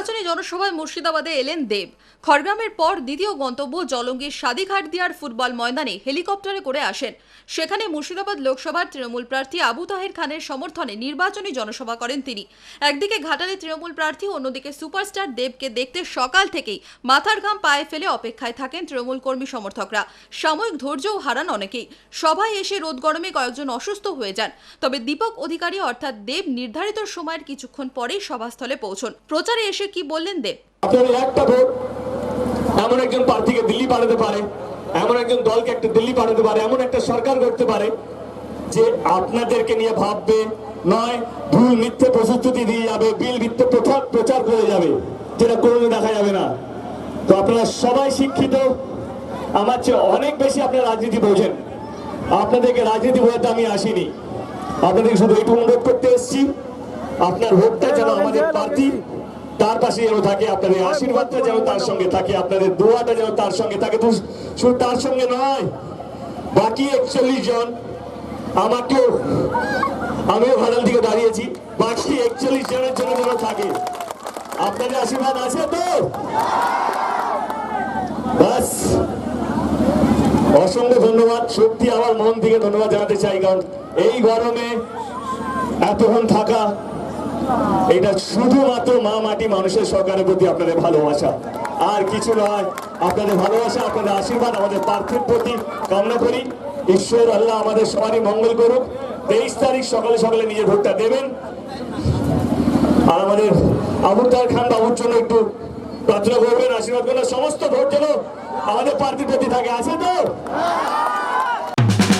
নির্বাচনী জনসভায় মুর্শিদাবাদে এলেন দেব। খড়গ্রামের পর দ্বিতীয় গন্তব্য জলঙ্গির সাদিঘাট দিয়ার ফুটবল ময়দানে হেলিকপ্টারে করে আসেন। সেখানে মুর্শিদাবাদ লোকসভার তৃণমূল প্রার্থী আবু তাহের খানের সমর্থনে নির্বাচনী জনসভা করেন তিনি। একদিকে ঘাটালে তৃণমূল প্রার্থী, অন্যদিকে সুপারস্টার দেবকে দেখতে সকাল থেকেই মাথার ঘাম পায়ে ফেলে অপেক্ষায় থাকেন তৃণমূল কর্মী সমর্থকরা। সাময়িক ধৈর্যও হারান অনেকেই। সভায় এসে রোদ গরমে কয়েকজন অসুস্থ হয়ে যান। তবে দীপক অধিকারী অর্থাৎ দেব নির্ধারিত সময়ের কিছুক্ষণ পরেই সভাস্থলে পৌঁছন। প্রচারে এসে কি বললেন দেব? আপনাদের একটা ভোট এমন একজন প্রার্থীকে দিল্লি পাঠাতে পারে এমন একজন দলকে একটা দিল্লি পাঠাতে পারে এমন একটা সরকার করতে পারে যে আপনাদেরকে নিয়ে ভাববে নয় ভুল মিথ্যে প্রতিশ্রুতি দিয়ে যাবে বিল মিথ্যে প্রচার প্রচার করে যাবে যেটা কোনোদিন দেখা যাবে না। তো আপনারা সবাই শিক্ষিত আমার চেয়ে অনেক বেশি আপনারা রাজনীতি বোঝেন। আপনাদেরকে রাজনীতি বোঝাতে আমি আসিনি। আপনাদেরকে শুধু এইটু অনুরোধ করতে এসেছি। আপনার ভোটটা যেন আমাদের প্রার্থী তার পাশে যেন থাকে আপনাদের আশীর্বাদটা যেন তার সঙ্গে থাকে, আপনাদের দোয়াটা যেন তার সঙ্গে থাকে। শুধু তার সঙ্গে নয়, বাকি একচল্লিশ জন, আমাকেও, আমিও ঘাটাল দিকে দাঁড়িয়েছি, বাকি একচল্লিশ জনের জন্য যেন থাকে। আপনাদের আশীর্বাদ আছে তো? বাস। অসংখ্য ধন্যবাদ, সত্যি আমার মন থেকে ধন্যবাদ জানাতে চাই, কারণ এই গরমে এতক্ষণ থাকা এটা শুধুমাত্র মা মাটি মানুষের সরকারের প্রতি আপনাদের ভালোবাসা। আর কিছু নয়, আপনাদের ভালোবাসা, আপনাদের আশীর্বাদ, আমাদের পার্থিব প্রতি কামনা করি। ঈশ্বর, আল্লাহ আমাদের সবারই মঙ্গল করুক। তেইশ তারিখ সকালে সকালে নিজের ভোটটা দেবেন। আর আমাদের আবুতার খান বাবুর জন্য একটু প্রার্থনা করবেন, আশীর্বাদ করবেন। সমস্ত ভোট যেন আমাদের পার্টির প্রতি থাকে। আছে তো?